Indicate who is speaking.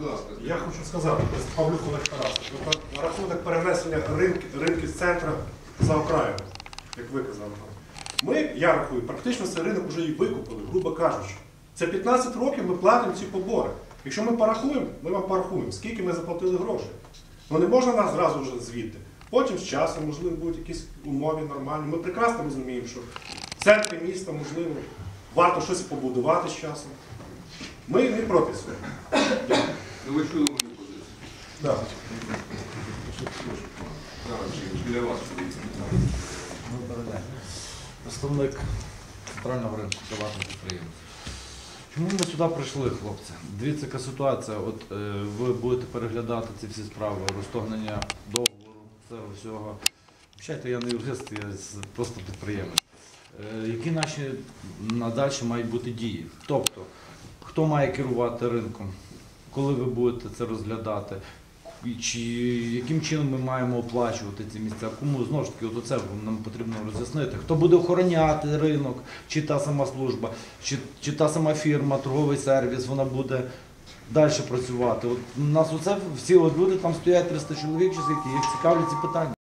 Speaker 1: будь ласка.
Speaker 2: Я хочу сказати, Павлюк Олег Тарасович, на рахунок перенесення ринки, ринки з центру за окраїну, як ви казали. Ми, я рахую, практично цей ринок вже і викупили, грубо кажучи. Це 15 років ми платимо ці побори. Якщо ми порахуємо, ми вам порахуємо, скільки ми заплатили грошей. Ну не можна нас зразу вже звідти. Потім з часом, можливо, будуть якісь умови нормальні. Ми прекрасно розуміємо, що в центрі міста, можливо, варто щось побудувати з часом. Ми не проти цього.
Speaker 1: Ну ви чули мою позицію.
Speaker 2: Да.
Speaker 1: Зараз біля вас.
Speaker 3: Представник центрального ринку приватних підприємств. Чому ми сюди прийшли, хлопці? Дивіться, яка ситуація. От е, ви будете переглядати ці всі справи, розтогнення договору, цього всього. Вчайте, я не юрист, я просто підприємець. Е, які наші надальші мають бути дії? Тобто, хто має керувати ринком, коли ви будете це розглядати? Чи яким чином ми маємо оплачувати ці місця? Кому знову ж таки, от це нам потрібно роз'яснити. Хто буде охороняти ринок, чи та сама служба, чи, чи та сама фірма, торговий сервіс, вона буде далі працювати. От у нас оце всі от люди там стоять 300 чоловік, чи скільки їх цікавлять ці питання.